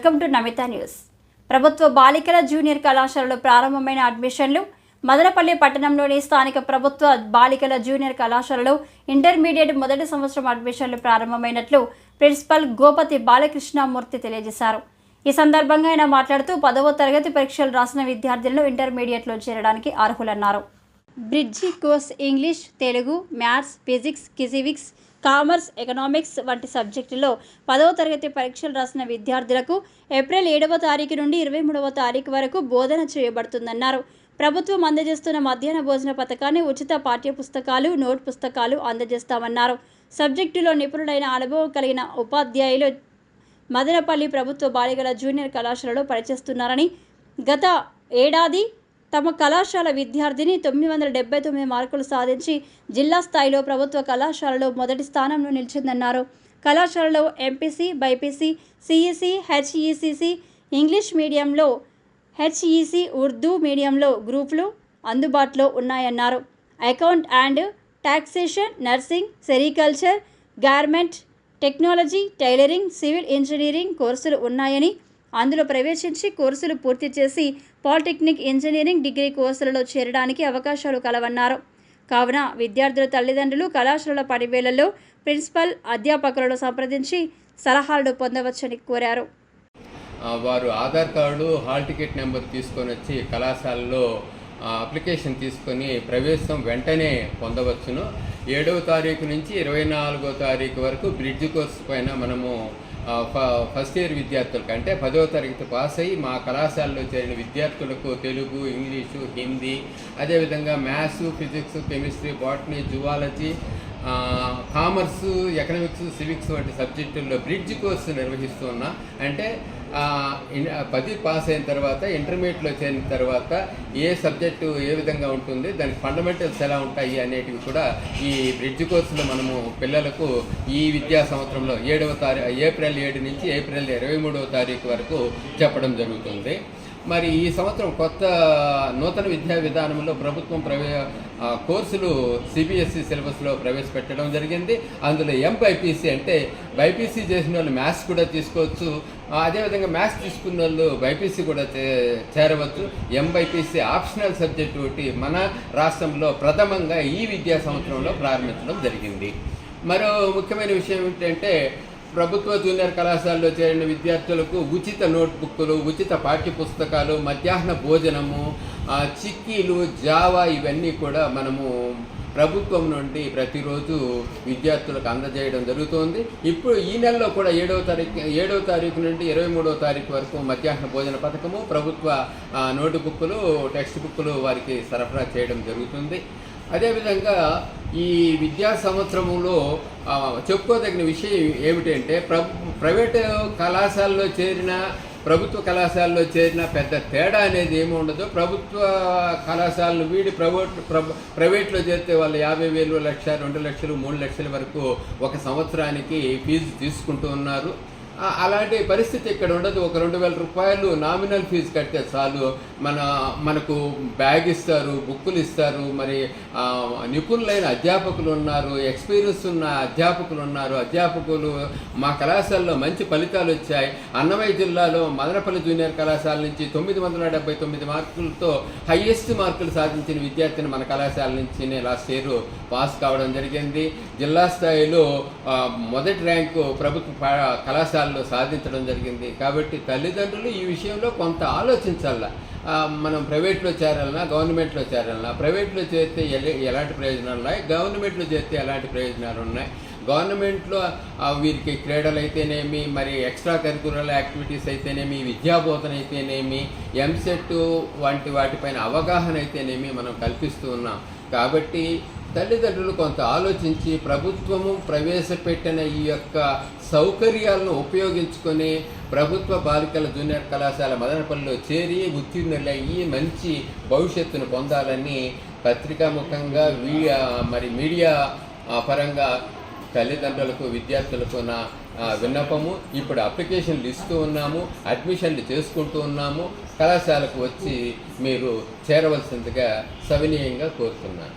Welcome to Namitha news. ప్రభుత్వ బాలికల junior కళాశాలలో ప్రారంభమైన అడ్మిషన్లు మదనపల్లి పట్టణంలోని స్థానిక ప్రభుత్వ బాలికల జూనియర్ కళాశాలలో ఇంటర్మీడియట్ మొదటి సంవత్సరం అడ్మిషన్లు ప్రారంభమైనట్లు ప్రిన్సిపల్ గోపతి బాలకృష్ణమూర్తి తెలియజేశారు. ఈ సందర్భంగా ఆయన మాట్లాడుతూ పదవ తరగతి పరీక్షలు రాసిన విద్యార్థులను ఇంటర్మీడియట్లో చేరడానికి అర్హులన్నారు. Bridge course English Telugu maths physics civics commerce economics వంటి సబ్జెక్టులో పదవ తరగతి పరీక్షలు రాసిన విద్యార్థులకు ఏప్రిల్ ఏడవ తారీఖు నుండి ఇరవై మూడవ తారీఖు వరకు బోధన చేయబడుతుందన్నారు. ప్రభుత్వం అందజేస్తున్న మధ్యాహ్న భోజన పథకాన్ని ఉచిత పాఠ్య పుస్తకాలు నోట్ పుస్తకాలు అందజేస్తామన్నారు. సబ్జెక్టులో నిపుణులైన అనుభవం కలిగిన ఉపాధ్యాయులు మదనపల్లి ప్రభుత్వ బాలికల జూనియర్ కళాశాలలో పనిచేస్తున్నారని గత ఏడాది తమ కళాశాల విద్యార్థిని తొమ్మిది వందల డెబ్బై తొమ్మిది మార్కులు సాధించి జిల్లా స్థాయిలో ప్రభుత్వ కళాశాలలో మొదటి స్థానంలో నిలిచిందన్నారు. కళాశాలలో MPC BiPC CEC HECC English medium HEC Urdu medium గ్రూపులు అందుబాటులో ఉన్నాయన్నారు. Account and taxation nursing sericulture garment technology tailoring civil engineering కోర్సులు ఉన్నాయని అందులో ప్రవేశించి కోర్సులు పూర్తి చేసి పాలిటెక్నిక్ ఇంజనీరింగ్ డిగ్రీ కోర్సులలో చేరడానికి అవకాశాలు కలవన్నారు. కావున విద్యార్థుల తల్లిదండ్రులు కళాశాలల పనివేళల్లో ప్రిన్సిపల్ అధ్యాపకులను సంప్రదించి సలహాలు పొందవచ్చని కోరారు. వారు Aadhaar card hall ticket number తీసుకొని వచ్చి కళాశాలలో అప్లికేషన్ తీసుకొని ప్రవేశం వెంటనే పొందవచ్చును. ఏడవ తారీఖు నుంచి ఇరవై నాలుగో తారీఖు వరకు బ్రిడ్జ్ కోర్సు పైన మనము ఫస్ట్ ఇయర్ విద్యార్థులకు. అంటే పదో తరగతి పాస్ అయ్యి మా కళాశాలలో చేరిన విద్యార్థులకు తెలుగు ఇంగ్లీషు హిందీ అదేవిధంగా maths physics chemistry botany zoology commerce economics civics వంటి సబ్జెక్టుల్లో బ్రిడ్జ్ కోర్సు నిర్వహిస్తున్నా. అంటే పది పాస్ అయిన తర్వాత ఇంటర్మీడియట్లో చేరిన తర్వాత ఏ సబ్జెక్టు ఏ విధంగా ఉంటుంది దాని ఫండమెంటల్స్ ఎలా ఉంటాయి అనేటివి కూడా ఈ బ్రిడ్జ్ కోర్సులో మనము పిల్లలకు ఈ విద్యా సంవత్సరంలో ఏడవ తారీఖు ఏప్రిల్ ఏడు నుంచి ఏప్రిల్ ఇరవై మూడవ తారీఖు వరకు చెప్పడం జరుగుతుంది. మరి ఈ సంవత్సరం కొత్త నూతన విద్యా విధానంలో ప్రభుత్వం ప్రవే కోర్సులు సిబిఎస్ఈ సిలబస్లో ప్రవేశపెట్టడం జరిగింది. అందులో ఎంబైపీసీ అంటే బైపీసీ చేసిన వాళ్ళు మ్యాథ్స్ కూడా తీసుకోవచ్చు. అదేవిధంగా మ్యాథ్స్ తీసుకున్న వాళ్ళు బైపీసీ కూడా చే- చేరవచ్చు. ఎంబైపీసీ ఆప్షనల్ సబ్జెక్ట్ ఒకటి మన రాష్ట్రంలో ప్రథమంగా ఈ విద్యా సంవత్సరంలో ప్రారంభించడం జరిగింది. మరో ముఖ్యమైన విషయం ఏంటంటే ప్రభుత్వ జూనియర్ కళాశాలలో చేరిన విద్యార్థులకు ఉచిత నోట్బుక్లు ఉచిత పాఠ్య పుస్తకాలు మధ్యాహ్న భోజనము చిక్కీలు జావా ఇవన్నీ కూడా మనము ప్రభుత్వం నుండి ప్రతిరోజు విద్యార్థులకు అందజేయడం జరుగుతోంది. ఇప్పుడు ఈ నెలలో కూడా ఏడవ తారీఖు ఏడవ తారీఖు నుండి ఇరవై మూడవ తారీఖు వరకు మధ్యాహ్న భోజన పథకము ప్రభుత్వ నోటు బుక్కులు టెక్స్ట్ బుక్కులు వారికి సరఫరా చేయడం జరుగుతుంది. అదేవిధంగా ఈ విద్యా సంవత్సరంలో చెప్పుకోదగిన విషయం ఏమిటంటే ప్రభు ప్రైవేటు కళాశాలలో చేరిన ప్రభుత్వ కళాశాలలో చేరిన పెద్ద తేడా అనేది ఏమి ఉండదు. ప్రభుత్వ కళాశాలను వీడి ప్రైవేట్ ప్రభు ప్రైవేట్లో చేరితే వాళ్ళు యాభై వేలు లక్ష రెండు లక్షలు మూడు లక్షల వరకు ఒక సంవత్సరానికి ఫీజు తీసుకుంటూ ఉన్నారు. అలాంటి పరిస్థితి ఇక్కడ ఉండదు. ఒక రెండు వేల రూపాయలు నామినల్ ఫీజు కడితే చాలు. మన మనకు బ్యాగ్ ఇస్తారు బుక్కులు ఇస్తారు. మరి నిపుణులైన అధ్యాపకులు ఉన్నారు ఎక్స్పీరియన్స్ ఉన్న అధ్యాపకులు ఉన్నారు. అధ్యాపకులు మా కళాశాలలో మంచి ఫలితాలు వచ్చాయి. అన్నమయ్య జిల్లాలో మదనపల్లి జూనియర్ కళాశాల నుంచి తొమ్మిది వందల డెబ్బై తొమ్మిది మార్కులతో హైయెస్ట్ మార్కులు సాధించిన విద్యార్థిని మన కళాశాల నుంచి లాస్ట్ ఇయర్ పాస్ కావడం జరిగింది. జిల్లా స్థాయిలో మొదటి ర్యాంకు ప్రభుత్వ పా- కళాశాలలో సాధించడం జరిగింది. కాబట్టి తల్లిదండ్రులు ఈ విషయంలో కొంత ఆలోచించాల. మనం ప్రైవేట్లో చేరాలన్నా గవర్నమెంట్లో చేరాలన్నా ప్రైవేట్లో చేరితే ఎలాంటి ప్రయోజనాలు ఉన్నాయి? గవర్నమెంట్లో చేస్తే ఎలాంటి ప్రయోజనాలు ఉన్నాయి? గవర్నమెంట్లో వీరికి క్రీడలు అయితేనేమి మరి ఎక్స్ట్రా కరికులర్ యాక్టివిటీస్ అయితేనేమి విద్యాబోధన అయితేనేమి ఎంసెట్ వంటి వాటిపైన అవగాహన అయితేనేమి మనం కల్పిస్తూ ఉన్నాం. కాబట్టి తల్లిదండ్రులు కొంత ఆలోచించి ప్రభుత్వము ప్రవేశపెట్టిన ఈ యొక్క సౌకర్యాలను ఉపయోగించుకొని ప్రభుత్వ బాలికల జూనియర్ కళాశాల మదనపల్లిలో చేరి ఉత్తీర్ణులయ్యి మంచి భవిష్యత్తును పొందాలని పత్రికాముఖంగా వీ మరి మీడియా పరంగా తల్లిదండ్రులకు విద్యార్థులకు నా విన్నపము. ఇప్పుడు అప్లికేషన్లు ఇస్తూ ఉన్నాము అడ్మిషన్లు చేసుకుంటూ ఉన్నాము. కళాశాలకు వచ్చి మీరు చేరవలసిందిగా సవినీయంగా కోరుతున్నాను.